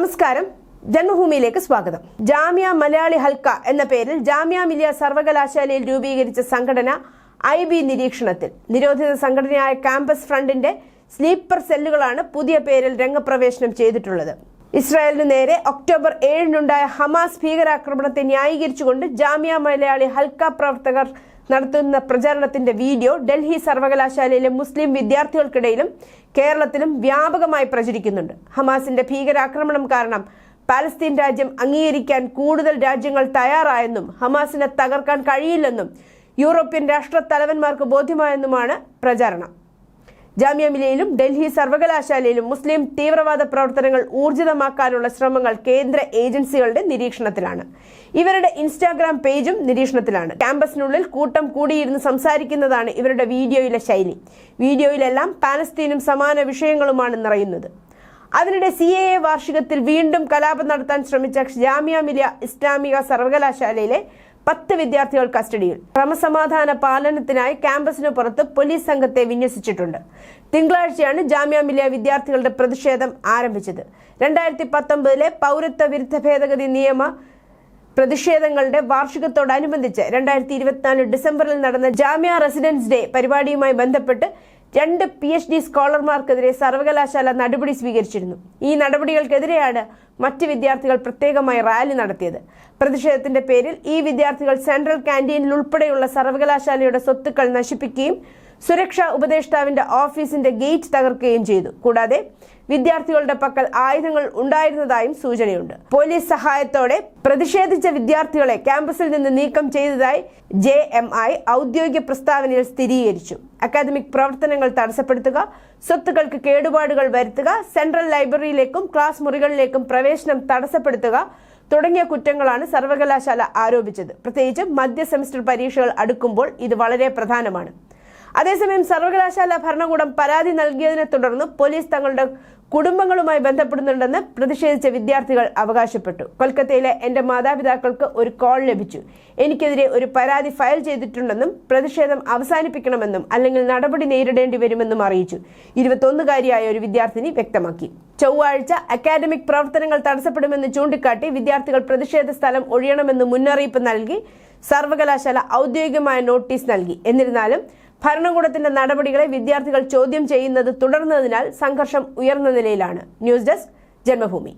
നമസ്കാരം. ജന്മഭൂമിയിലേക്ക് സ്വാഗതം. ജാമ്യ മലയാളി ഹൽക്ക എന്ന പേരിൽ ജാമ്യ മിലിയ സർവകലാശാലയിൽ രൂപീകരിച്ച സംഘടന ഐ ബി നിരീക്ഷണത്തിൽ. നിരോധിത സംഘടനയായ ക്യാമ്പസ് ഫ്രണ്ടിന്റെ സ്ലീപ്പർ സെല്ലുകളാണ് പുതിയ പേരിൽ രംഗപ്രവേശനം ചെയ്തിട്ടുള്ളത്. ഇസ്രായേലിന് നേരെ ഒക്ടോബർ ഏഴിനുണ്ടായ ഹമാസ് ഭീകരാക്രമണത്തെ ന്യായീകരിച്ചുകൊണ്ട് ജാമ്യ മലയാളി ഹൽക്ക പ്രവർത്തകർ നടത്തുന്ന പ്രചാരണത്തിന്റെ വീഡിയോ ഡൽഹി സർവകലാശാലയിലെ മുസ്ലിം വിദ്യാർത്ഥികൾക്കിടയിലും കേരളത്തിലും വ്യാപകമായി പ്രചരിക്കുന്നുണ്ട്. ഹമാസിന്റെ ഭീകരാക്രമണം കാരണം പാലസ്തീൻ രാജ്യം അംഗീകരിക്കാൻ കൂടുതൽ രാജ്യങ്ങൾ തയ്യാറായെന്നും ഹമാസിനെ തകർക്കാൻ കഴിയില്ലെന്നും യൂറോപ്യൻ രാഷ്ട്ര തലവന്മാർക്ക് ബോധ്യമായെന്നുമാണ് പ്രചാരണം. ജാമ്യ മിലയിലും ഡൽഹി സർവകലാശാലയിലും മുസ്ലിം തീവ്രവാദ പ്രവർത്തനങ്ങൾ ഊർജിതമാക്കാനുള്ള ശ്രമങ്ങൾ കേന്ദ്ര ഏജൻസികളുടെ നിരീക്ഷണത്തിലാണ്. ഇവരുടെ ഇൻസ്റ്റാഗ്രാം പേജും നിരീക്ഷണത്തിലാണ്. ക്യാമ്പസിനുള്ളിൽ കൂട്ടം കൂടിയിരുന്ന് സംസാരിക്കുന്നതാണ് ഇവരുടെ വീഡിയോയിലെ ശൈലി. വീഡിയോയിലെല്ലാം പാലസ്തീനും സമാന വിഷയങ്ങളുമാണ് നിറയുന്നത്. അതിനിടെ സി എ എ വാർഷികത്തിൽ വീണ്ടും കലാപം നടത്താൻ ശ്രമിച്ച ജാമ്യ മിലിയ ഇസ്ലാമിക സർവകലാശാലയിലെ പത്ത് വിദ്യാർത്ഥികൾ കസ്റ്റഡിയിൽ. ക്രമസമാധാന പാലനത്തിനായി ക്യാമ്പസിന് പുറത്ത് പോലീസ് സംഘത്തെ വിന്യസിച്ചിട്ടുണ്ട്. തിങ്കളാഴ്ചയാണ് ജാമ്യ മില്ലിയ വിദ്യാർത്ഥികളുടെ പ്രതിഷേധം ആരംഭിച്ചത്. രണ്ടായിരത്തി പത്തൊമ്പതിലെ പൗരത്വ വിരുദ്ധ ഭേദഗതി നിയമ പ്രതിഷേധങ്ങളുടെ വാർഷികത്തോടനുബന്ധിച്ച് രണ്ടായിരത്തി ഇരുപത്തിനാല് ഡിസംബറിൽ നടന്ന ജാമ്യ റെസിഡൻസ് ഡേ പരിപാടിയുമായി ബന്ധപ്പെട്ട് രണ്ട് പി എച്ച് ഡി സ്കോളർമാർക്കെതിരെ സർവകലാശാല നടപടി സ്വീകരിച്ചിരുന്നു. ഈ നടപടികൾക്കെതിരെയാണ് മറ്റ് വിദ്യാർത്ഥികൾ പ്രത്യേകമായി റാലി നടത്തിയത്. പ്രതിഷേധത്തിന്റെ പേരിൽ ഈ വിദ്യാർത്ഥികൾ സെൻട്രൽ ക്യാന്റീനിൽ ഉൾപ്പെടെയുള്ള സർവകലാശാലയുടെ സ്വത്തുക്കൾ നശിപ്പിക്കുകയും സുരക്ഷാ ഉപദേഷ്ടാവിന്റെ ഓഫീസിന്റെ ഗേറ്റ് തകർക്കുകയും ചെയ്തു. കൂടാതെ വിദ്യാർത്ഥികളുടെ പക്കൽ ആയുധങ്ങൾ ഉണ്ടായിരുന്നതായും സൂചനയുണ്ട്. പോലീസ് സഹായത്തോടെ പ്രതിഷേധിച്ച വിദ്യാർത്ഥികളെ ക്യാമ്പസിൽ നിന്ന് നീക്കം ചെയ്തതായി ജെ എം ഐ ഔദ്യോഗിക പ്രസ്താവനയിൽ സ്ഥിരീകരിച്ചു. അക്കാദമിക് പ്രവർത്തനങ്ങൾ തടസ്സപ്പെടുത്തുക സ്വത്തുക്കൾക്ക് കേടുപാടുകൾ വരുത്തുക സെൻട്രൽ ലൈബ്രറിയിലേക്കും ക്ലാസ് മുറികളിലേക്കും പ്രവേശനം തടസ്സപ്പെടുത്തുക തുടങ്ങിയ കുറ്റങ്ങളാണ് സർവകലാശാല ആരോപിച്ചത്. പ്രത്യേകിച്ച് മധ്യ സെമസ്റ്റർ പരീക്ഷകൾ അടുക്കുമ്പോൾ ഇത് വളരെ പ്രധാനമാണ്. അതേസമയം സർവകലാശാല ഭരണകൂടം പരാതി നൽകിയതിനെ തുടർന്ന് പോലീസ് തങ്ങളുടെ കുടുംബങ്ങളുമായി ബന്ധപ്പെടുന്നുണ്ടെന്ന് പ്രതിഷേധിച്ച വിദ്യാർത്ഥികൾ അവകാശപ്പെട്ടു. കൊൽക്കത്തയിലെ എന്റെ മാതാപിതാക്കൾക്ക് ഒരു കോൾ ലഭിച്ചു. എനിക്കെതിരെ ഒരു പരാതി ഫയൽ ചെയ്തിട്ടുണ്ടെന്നും പ്രതിഷേധം അവസാനിപ്പിക്കണമെന്നും അല്ലെങ്കിൽ നടപടി നേരിടേണ്ടി വരുമെന്നും അറിയിച്ചു. ഇരുപത്തൊന്നുകാരിയായ ഒരു വിദ്യാർത്ഥിനി വ്യക്തമാക്കി. ചൊവ്വാഴ്ച അക്കാദമിക് പ്രവർത്തനങ്ങൾ തടസ്സപ്പെടുമെന്ന് ചൂണ്ടിക്കാട്ടി വിദ്യാർത്ഥികൾ പ്രതിഷേധ സ്ഥലം ഒഴിയണമെന്ന് മുന്നറിയിപ്പ് നൽകി സർവകലാശാല ഔദ്യോഗികമായ നോട്ടീസ് നൽകി. എന്നിരുന്നാലും ഭരണകൂടത്തിന്റെ നടപടികളെ വിദ്യാർത്ഥികൾ ചോദ്യം ചെയ്യുന്നത് തുടർന്നതിനാൽ സംഘർഷം ഉയർന്ന നിലയിലാണ്. News desk Janmabhumi.